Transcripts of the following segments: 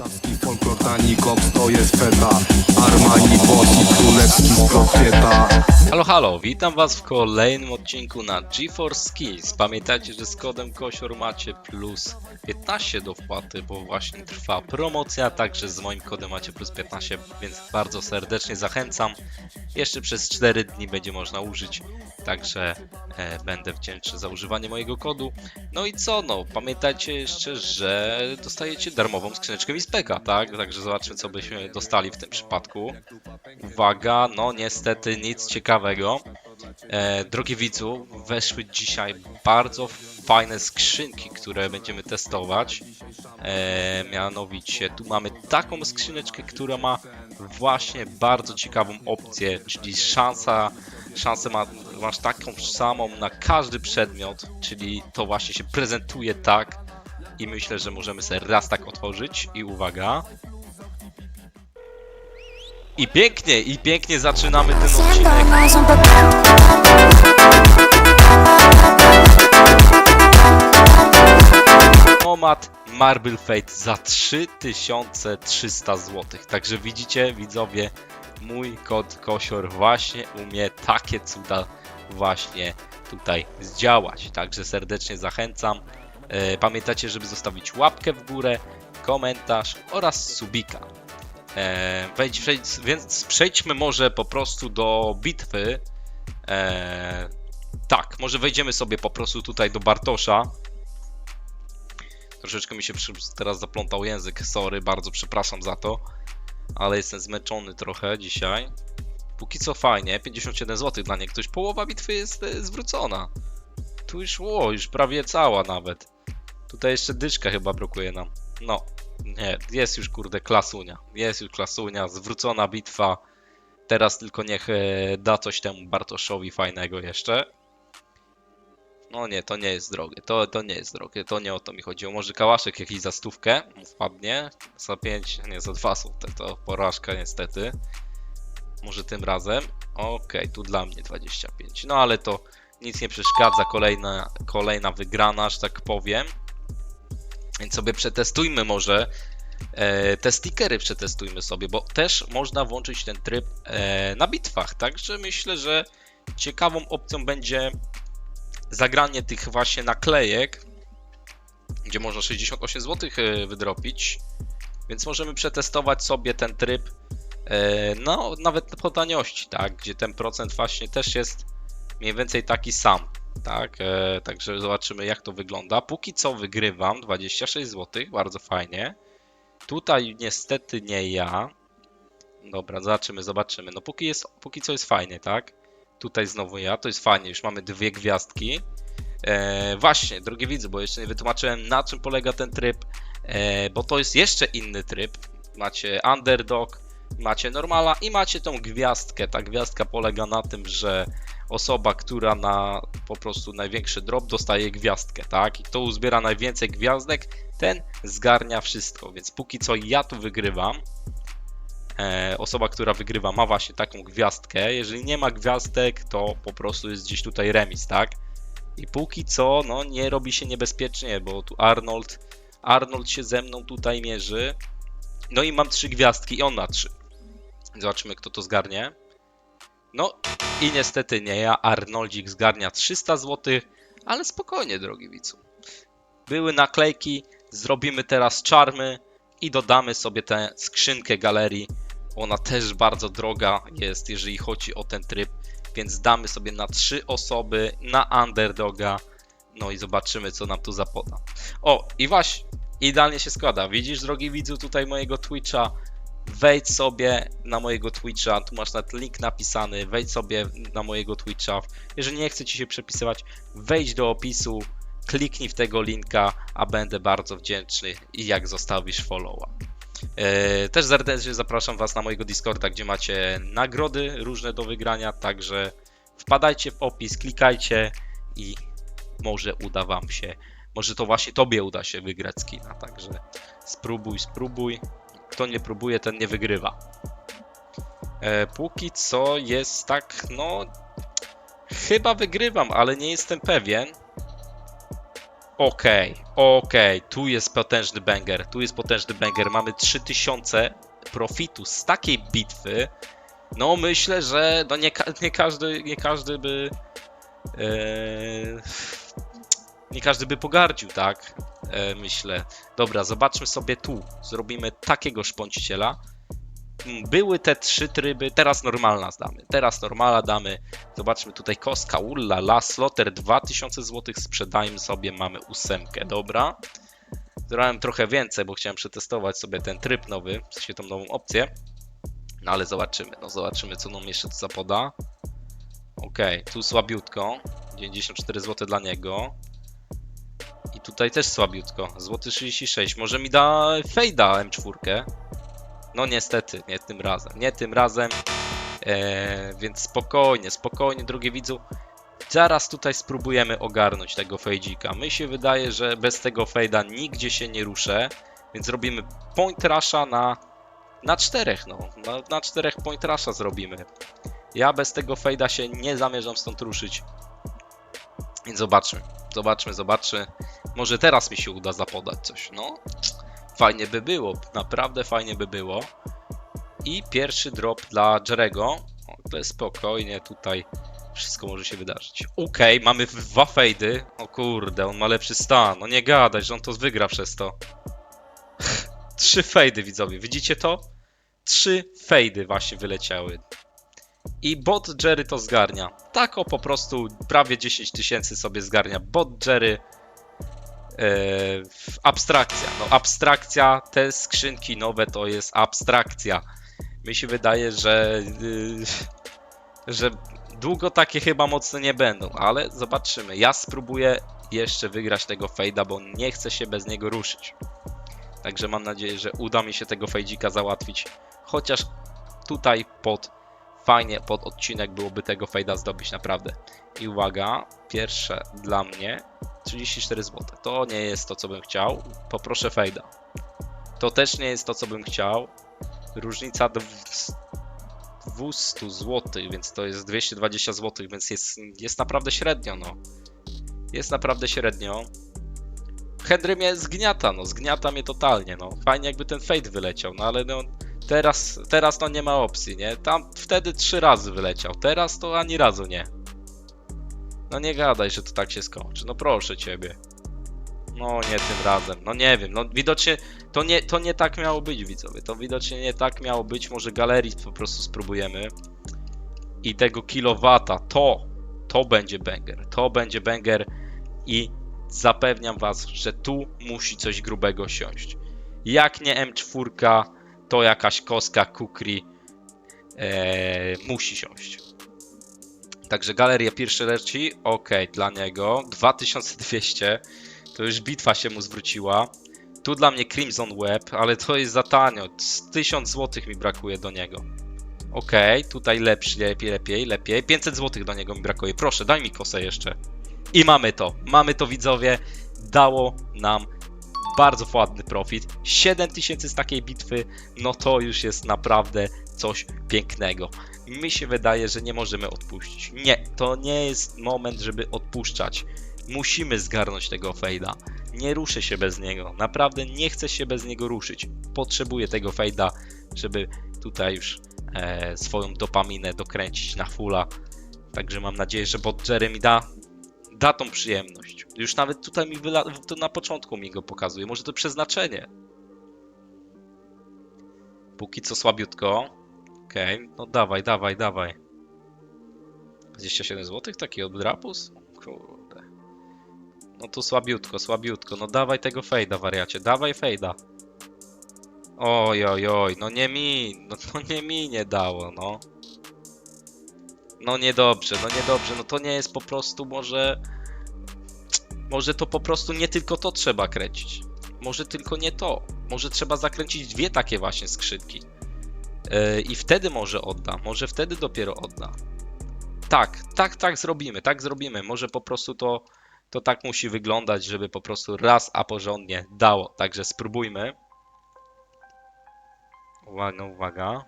Warszawski folklor tani to jest feta. Armani boss królewski fieta Halo, halo, witam was w kolejnym odcinku na GeForce Skins. Pamiętajcie, że z kodem KOSIOR macie plus 15 do wpłaty, bo właśnie trwa promocja, także z moim kodem macie plus 15, więc bardzo serdecznie zachęcam. Jeszcze przez 4 dni będzie można użyć, także e, będę wdzięczny za używanie mojego kodu. No i co, no, pamiętajcie jeszcze, że dostajecie darmową skrzyneczkę Mispeka, tak? Także zobaczmy, co byśmy dostali w tym przypadku. Uwaga, no niestety nic ciekawego. E, drogi widzu, weszły dzisiaj bardzo fajne skrzynki, które będziemy testować. E, mianowicie, tu mamy taką skrzyneczkę, która ma właśnie bardzo ciekawą opcję, czyli szansa, szansę ma, masz taką samą na każdy przedmiot, czyli to właśnie się prezentuje tak i myślę, że możemy sobie raz tak otworzyć i uwaga. I pięknie, i pięknie zaczynamy ten odcinek. Nomad Marble Fate za 3300 zł. Także widzicie, widzowie, mój kod Kosior właśnie umie takie cuda właśnie tutaj zdziałać. Także serdecznie zachęcam. E, Pamiętajcie, żeby zostawić łapkę w górę, komentarz oraz subika. E, wejdź, więc przejdźmy może po prostu do bitwy. E, tak, może wejdziemy sobie po prostu tutaj do Bartosza. Troszeczkę mi się teraz zaplątał język, sorry, bardzo przepraszam za to. Ale jestem zmęczony trochę dzisiaj. Póki co fajnie, 57 zł dla niektórych. Połowa bitwy jest e, zwrócona. Tu już, o, już prawie cała nawet. Tutaj jeszcze dyszka chyba brakuje nam. No, nie, jest już kurde klasunia. Jest już klasunia, zwrócona bitwa. Teraz tylko niech e, da coś temu Bartoszowi fajnego jeszcze. No nie, to nie jest drogie. To, to nie jest drogie. To nie o to mi chodziło. Może kałaszek jakiś za stówkę wpadnie. Za 5, nie za 2 zł. To porażka niestety. Może tym razem. Okej, tu dla mnie 25. No ale to nic nie przeszkadza. Kolejna, kolejna wygrana, że tak powiem. Więc sobie przetestujmy może e, te stickery przetestujmy sobie, bo też można włączyć ten tryb e, na bitwach, także myślę, że ciekawą opcją będzie zagranie tych właśnie naklejek, gdzie można 68 zł e, wydropić, więc możemy przetestować sobie ten tryb no nawet po taniości, tak, gdzie ten procent właśnie też jest mniej więcej taki sam. Tak, e, także zobaczymy jak to wygląda. Póki co wygrywam 26 zł, bardzo fajnie. Tutaj niestety nie ja. Dobra, zobaczymy, zobaczymy. No póki, jest, póki co jest fajnie, tak? Tutaj znowu ja, to jest fajnie, już mamy dwie gwiazdki. E, właśnie, drogie widzy, bo jeszcze nie wytłumaczyłem na czym polega ten tryb, e, bo to jest jeszcze inny tryb. Macie underdog, macie normala i macie tą gwiazdkę. Ta gwiazdka polega na tym, że osoba, która na po prostu największy drop dostaje gwiazdkę, tak? I kto uzbiera najwięcej gwiazdek, ten zgarnia wszystko. Więc póki co ja tu wygrywam. E, osoba, która wygrywa, ma właśnie taką gwiazdkę. Jeżeli nie ma gwiazdek, to po prostu jest gdzieś tutaj remis, tak? I póki co, no nie robi się niebezpiecznie, bo tu Arnold, Arnold się ze mną tutaj mierzy. No i mam trzy gwiazdki i on ma trzy. Zobaczymy, kto to zgarnie. No i niestety nie ja. Arnoldzik zgarnia 300 zł, ale spokojnie, drogi widzu. Były naklejki, zrobimy teraz czarmy i dodamy sobie tę skrzynkę galerii. Ona też bardzo droga jest, jeżeli chodzi o ten tryb, więc damy sobie na trzy osoby, na underdoga. No i zobaczymy, co nam tu zapoda. O, i właśnie, idealnie się składa. Widzisz, drogi widzu, tutaj mojego Twitcha. Wejdź sobie na mojego Twitcha, tu masz nawet link napisany. Wejdź sobie na mojego Twitcha. Jeżeli nie chce ci się przepisywać, wejdź do opisu, kliknij w tego linka, a będę bardzo wdzięczny i jak zostawisz followa. E, Też serdecznie zapraszam Was na mojego Discorda, gdzie macie nagrody różne do wygrania, także wpadajcie w opis, klikajcie i może uda Wam się, może to właśnie Tobie uda się wygrać skina, także spróbuj, spróbuj. Kto nie próbuje, ten nie wygrywa. E, Póki co jest tak, no chyba wygrywam, ale nie jestem pewien. Okej, okej, tu jest potężny banger, tu jest potężny banger. Mamy 3000 profitu z takiej bitwy. No myślę, że no nie, nie każdy, nie każdy by e, nie każdy by pogardził, tak? E, myślę. Dobra, zobaczmy sobie tu. Zrobimy takiego szponciciela. Mm, Były te trzy tryby, teraz normalna zdamy. Teraz normala damy. Zobaczmy tutaj kostka, ulla, la, slotter 2000 zł sprzedajmy sobie, mamy ósemkę, dobra. Zrobiłem trochę więcej, bo chciałem przetestować sobie ten tryb nowy, w sensie tą nową opcję. No ale zobaczymy, no zobaczymy co nam jeszcze tu zapoda. Okej, tu słabiutko, 94 zł dla niego. Tutaj też słabiutko, złoty 36, może mi da fejda M4. No niestety, nie tym razem, nie tym razem. Eee, więc spokojnie, spokojnie, drogie widzu. Zaraz tutaj spróbujemy ogarnąć tego fejdzika. My się wydaje, że bez tego fejda nigdzie się nie ruszę, więc robimy point rusha na, na czterech, no. Na, na czterech point rusha zrobimy. Ja bez tego fejda się nie zamierzam stąd ruszyć. Więc zobaczmy, zobaczmy, zobaczmy. Może teraz mi się uda zapodać coś, no. Fajnie by było, naprawdę fajnie by było. I pierwszy drop dla Jerego. O, spokojnie, tutaj wszystko może się wydarzyć. Okej, mamy dwa fejdy. O kurde, on ma lepszy stan. No nie gadaj, że on to wygra przez to. Trzy fejdy, widzowie. Widzicie to? Trzy fejdy właśnie wyleciały. I bot Jerry to zgarnia. Tak o po prostu prawie 10 tysięcy sobie zgarnia bot Jerry. W- abstrakcja. No abstrakcja, te skrzynki nowe to jest abstrakcja. Mi się wydaje, że, yy, że długo takie chyba mocne nie będą, ale zobaczymy. Ja spróbuję jeszcze wygrać tego fejda, bo nie chcę się bez niego ruszyć. Także mam nadzieję, że uda mi się tego fejdzika załatwić. Chociaż tutaj pod fajnie pod odcinek byłoby tego fejda zdobyć naprawdę. I uwaga, pierwsze dla mnie 34 zł. To nie jest to, co bym chciał. Poproszę fejda. To też nie jest to, co bym chciał. Różnica do 200 zł, więc to jest 220 zł, więc jest, jest naprawdę średnio, no. Jest naprawdę średnio. Henry mnie zgniata, no, zgniata mnie totalnie, no. Fajnie jakby ten fade wyleciał, no ale no, teraz, teraz no nie ma opcji, nie? Tam wtedy trzy razy wyleciał, teraz to ani razu nie. No nie gadaj, że to tak się skończy, no proszę ciebie. No nie tym razem, no nie wiem, no widocznie to nie, to nie tak miało być, widzowie. To widocznie nie tak miało być. Może galerii po prostu spróbujemy. I tego kilowata, to, to będzie banger. To będzie banger i zapewniam was, że tu musi coś grubego siąść. Jak nie M4, to jakaś koska kukri e, musi siąść. Także galeria pierwszy leci, ok, dla niego 2200, to już bitwa się mu zwróciła. Tu dla mnie Crimson Web, ale to jest za tanio. Z 1000 zł mi brakuje do niego. Okej, tutaj lepszy, lepiej, lepiej, lepiej. 500 zł do niego mi brakuje. Proszę, daj mi kosę jeszcze. I mamy to. Mamy to, widzowie. Dało nam bardzo ładny profit. 7000 z takiej bitwy, no to już jest naprawdę coś pięknego. Mi się wydaje, że nie możemy odpuścić. Nie, to nie jest moment, żeby odpuszczać. Musimy zgarnąć tego fejda. Nie ruszę się bez niego. Naprawdę nie chcę się bez niego ruszyć. Potrzebuję tego fejda, żeby tutaj już e, swoją dopaminę dokręcić na fulla. Także mam nadzieję, że bot Jerry mi da, da tą przyjemność. Już nawet tutaj mi wyla- to na początku mi go pokazuje. Może to przeznaczenie. Póki co słabiutko. Okej, no dawaj, dawaj, dawaj. 27 zł taki od Drapus? Kurde. No tu słabiutko, słabiutko. No dawaj tego fejda, wariacie. Dawaj fejda. Oj, oj, oj. No nie mi. No, no nie mi nie dało, no. No niedobrze, no niedobrze. No to nie jest po prostu może... Może to po prostu nie tylko to trzeba kręcić. Może tylko nie to. Może trzeba zakręcić dwie takie właśnie skrzydki. Yy, I wtedy może odda. Może wtedy dopiero odda. Tak, tak, tak zrobimy, tak zrobimy. Może po prostu to to tak musi wyglądać, żeby po prostu raz a porządnie dało. Także spróbujmy. Uwaga, uwaga.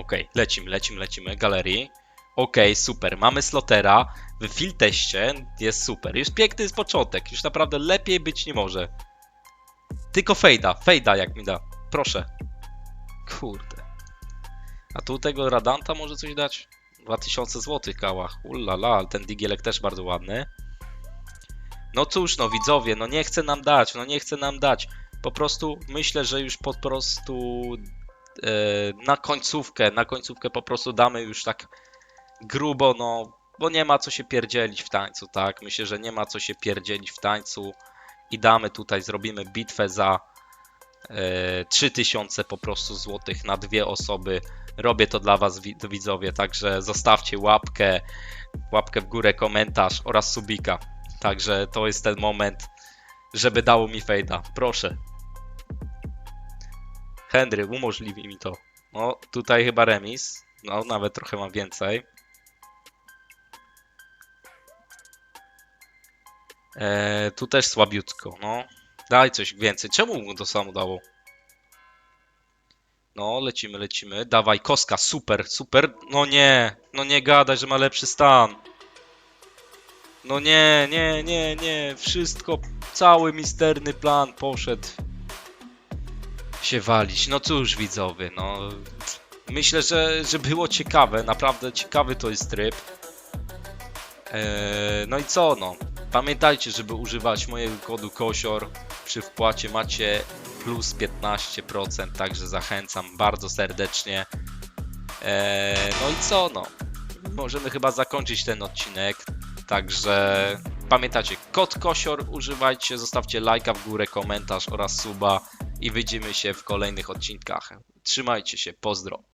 Ok, lecimy, lecimy, lecimy. Galerii. Okej, super. Mamy slotera. W field teście jest super. Już piękny jest początek. Już naprawdę lepiej być nie może. Tylko fejda. Fejda jak mi da. Proszę. Kurde. A tu tego Radanta może coś dać? 2000 zł kałach. Ullala, ale ten digielek też bardzo ładny. No cóż, no widzowie, no nie chce nam dać, no nie chce nam dać. Po prostu myślę, że już po prostu na końcówkę, na końcówkę po prostu damy już tak grubo, no, bo nie ma co się pierdzielić w tańcu, tak? Myślę, że nie ma co się pierdzielić w tańcu i damy tutaj, zrobimy bitwę za e, 3000 po prostu złotych na dwie osoby. Robię to dla was wi- widzowie, także zostawcie łapkę, łapkę w górę, komentarz oraz subika. Także to jest ten moment, żeby dało mi fejda. Proszę. Henry, umożliwi mi to. No, tutaj chyba remis. No, nawet trochę mam więcej. Eee, tu też słabiutko, no. Daj coś więcej. Czemu mu to samo dało? No, lecimy, lecimy. Dawaj, koska, super, super. No nie, no nie gadaj, że ma lepszy stan. No nie, nie, nie, nie. Wszystko, cały misterny plan poszedł się walić. No cóż, widzowie, no. Myślę, że, że było ciekawe, naprawdę ciekawy to jest tryb. Eee, no i co, no. Pamiętajcie, żeby używać mojego kodu KOSIOR. Przy wpłacie macie plus 15%, także zachęcam bardzo serdecznie. Eee, no i co, no. Możemy chyba zakończyć ten odcinek. Także pamiętajcie, kod KOSIOR używajcie, zostawcie lajka w górę, komentarz oraz suba i widzimy się w kolejnych odcinkach. Trzymajcie się, pozdro.